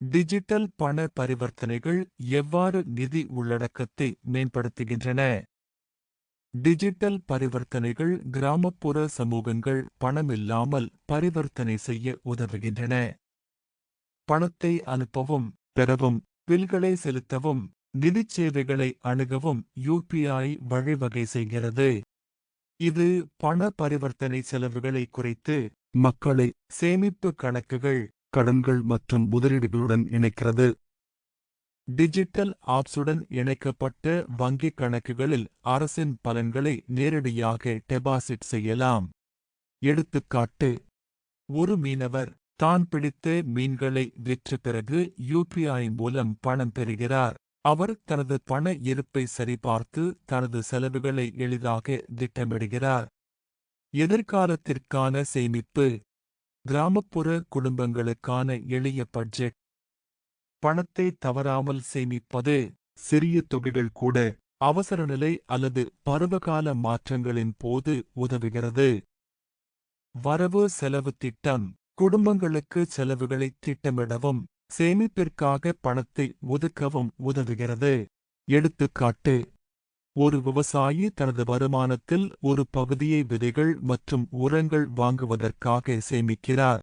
Digital பண பரிவர்த்தனைகள் எவ்வாறு நிதி உள்ளடக்கத்தை மேம்படுத்துகின்றன? டிஜிட்டல் பரிவர்த்தனைகள் கிராமப்புற சமூகங்கள் பணமில்லாமல் பரிவர்த்தனை செய்ய உதவுகின்றன. பணத்தை அனுப்பவும் பெறவும் பில்களை செலுத்தவும் நிதிச் சேவைகளை அணுகவும் யூபிஐ வழிவகை செய்கிறது. இது பண பரிவர்த்தனை செலவுகளை குறைத்து மக்களை சேமிப்பு கணக்குகள் கடன்கள் மற்றும் முதலீடுகளுடன் இணைக்கிறது. டிஜிட்டல் ஆப்ஸுடன் இணைக்கப்பட்ட வங்கிக் கணக்குகளில் அரசின் பலன்களை நேரடியாக டெபாசிட் செய்யலாம். எடுத்துக்காட்டு ஒரு மீனவர் தான் பிடித்த மீன்களை விற்ற பிறகு யூபிஐ மூலம் பணம் பெறுகிறார். அவர் தனது பண இருப்பை சரிபார்த்து தனது செலவுகளை எளிதாக திட்டமிடுகிறார். எதிர்காலத்திற்கான சேமிப்பு கிராமப்புற குடும்பங்களுக்கான எளிய பட்ஜெட் பணத்தை தவறாமல் சேமிப்பது சிறிய தொகைகள் கூட அவசரநிலை அல்லது பருவகால மாற்றங்களின் போது உதவுகிறது. வரவு செலவு திட்டம் குடும்பங்களுக்கு செலவுகளை திட்டமிடவும் சேமிப்பிற்காக பணத்தை ஒதுக்கவும் உதவுகிறது. எடுத்துக்காட்டு ஒரு விவசாயி தனது வருமானத்தில் ஒரு பகுதியை விதைகள் மற்றும் உரங்கள் வாங்குவதற்காக சேமிக்கிறார்.